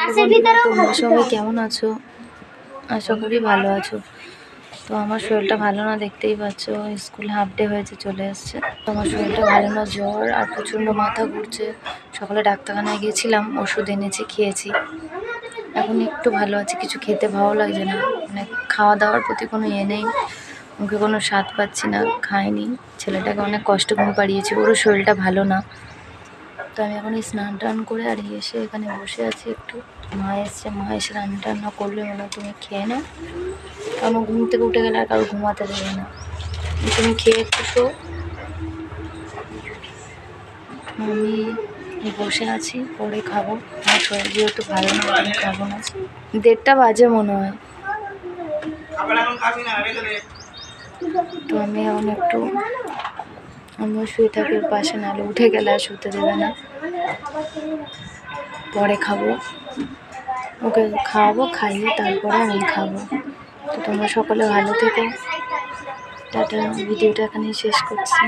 তোমরা সবাই কেমন আছো? আশা করি ভালো আছো। তো আমার শরীরটা ভালো না দেখতেই পাচ্ছ স্কুল হাফ ডে হয়েছে চলে এসছে। তো আমার শরীরটা ভালো না জ্বর আর প্রচণ্ড মাথা ঘুরছে। সকালে ডাক্তারখানায় গিয়েছিলাম ওষুধ এনেছি খেয়েছি। এখন একটু ভালো আছে কিছু খেতে ভালো লাগছে না। মানে খাওয়া দাওয়ার প্রতি কোনো ইয়ে নেই মুখে কোনো স্বাদ পাচ্ছি না খাইনি। ছেলেটাকে অনেক কষ্ট ঘুম পাড়িয়েছি ওরও শরীরটা ভালো না। তো আমি এখন স্নান টান করে আর এসে এখানে বসে আছি একটু। মা এসছে, মা এসে রান্না টান্না করলে বলো, তুমি খেয়ে নাও। কারণ ঘুম থেকে উঠে গেলে আর কারও ঘুমাতে দেবে না। তুমি খেয়ে একটু শো। আমি বসে আছি, পরে খাব। আমার শরীর যেহেতু ভালো না, আমি খাব না। দেড়টা বাজে মনে হয়। তো আমি এখন একটু আমিও শুয়ে থাকি ওর পাশে নাহলে উঠে গেলে আর শুতে দেবে না। পরে খাব। ওকে খাওয়াবো, খাইয়ে তারপরে আমি খাব। তো তোমরা সকলে ভালো থেকো। টাটা, ভিডিওটা এখানেই শেষ করছি।